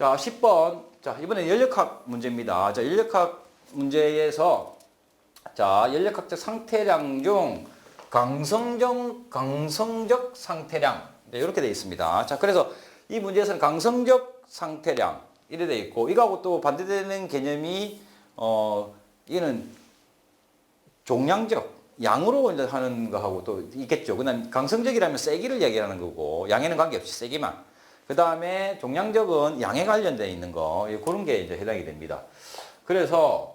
자, 10번. 자, 이번에 연력학 문제입니다. 자, 연력학 문제에서 자, 연력학적 상태량 중 강성적 강성적 상태량 네, 이렇게 되어 있습니다. 자, 그래서 이 문제에서는 강성적 상태량 이래 되어 있고 이거하고 또 반대되는 개념이 어 이거는 종량적 양으로 이제 하는 거하고 또 있겠죠. 그냥 강성적이라면 세기를 얘기하는 거고 양에는 관계없이 세기만. 그 다음에 종량적은 양에 관련되어 있는 거 예, 그런 게 이제 해당이 됩니다. 그래서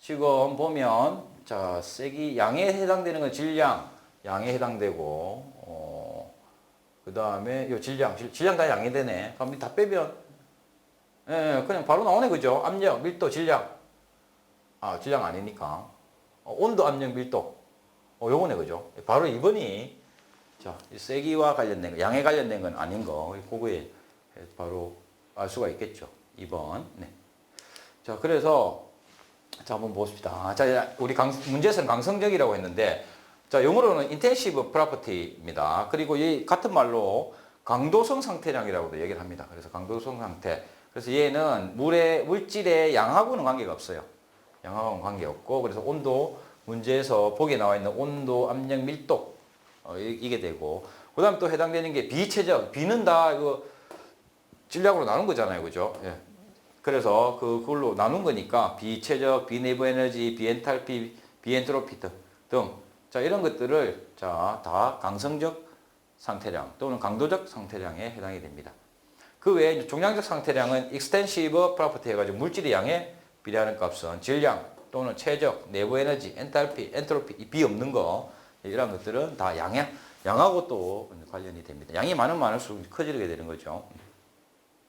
지금 보면 자 세기 양에 해당되는 건 질량 양에 해당되고 어, 그 다음에 요 질량 질, 질량 다 양에 되네. 그럼 다 빼면 예, 예, 그냥 바로 나오네 그죠? 압력, 밀도, 질량. 아 질량 아니니까 어, 온도, 압력, 밀도. 어, 요거네 그죠? 바로 2번이 자, 이 세기와 관련된 거, 양에 관련된 건 아닌 거, 그거에 바로 알 수가 있겠죠. 2번. 네. 자, 그래서 자, 한번 봅시다. 자, 우리 강, 문제에서는 강성적이라고 했는데, 자, 영어로는 intensive property입니다. 그리고 이 같은 말로 강도성 상태량이라고도 얘기를 합니다. 그래서 강도성 상태. 그래서 얘는 물의 물질의 양하고는 관계가 없어요. 양하고는 관계 없고, 그래서 온도 문제에서 보기에 나와 있는 온도, 압력, 밀도 어, 이- 이게 되고, 그 다음에 또 해당되는 게 비체적. 비는 다 이거 질량으로 나눈 거잖아요. 그죠? 예. 그래서 그- 그걸로 나눈 거니까 비체적, 비내부 에너지, 비엔탈피, 비엔트로피 등, 등. 자, 이런 것들을 자, 다 강성적 상태량 또는 강도적 상태량에 해당이 됩니다. 그 외에 종량적 상태량은 extensive property 해가지고 물질의 양에 비례하는 값은 질량 또는 최적, 내부 에너지, 엔탈피, 엔트로피, 이 비 없는 거 이런 것들은 다 양에 양하고 또 관련이 됩니다. 양이 많으면 많을수록 커지게 되는 거죠.